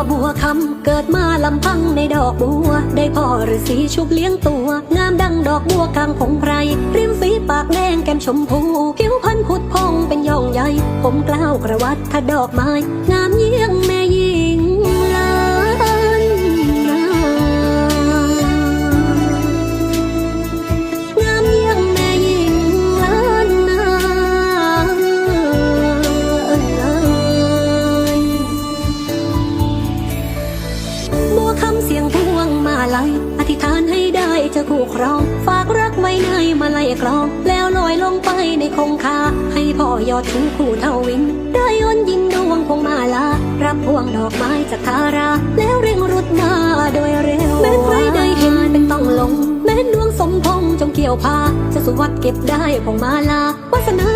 ำว่าบัวคำเกิดมาลำพังในดอกบัว ได้พ่อฤาษีชุบเลี้ยงตัว งามดังดอกบัวกลางผงไพรริมฝีปากแดงแก้มชมพูคิ้วพันผุดพองเป็นย่องใหญ่ ผมกล้าวกระวัดถ้าดอกไม้ งามเยี่ยง เสียงพวงมาลัยอธิษฐานให้ได้จะคู่ครอง ฝากรักไว้ในมาลัยกลอง แล้วลอยลงไปในคงคา ให้พ่อยอดถึงคู่เท่าวิน ได้ยนยินดวงพวงมาลา รับพวงดอกไม้จากทารา แล้วเร่งรุดมาโดยเร็ว แม้ใครได้เห็นเป็นต้องลง แม้ดวงสมพงจงเกี่ยวพา จะสุวัดเก็บได้พวงมาลาวาสนา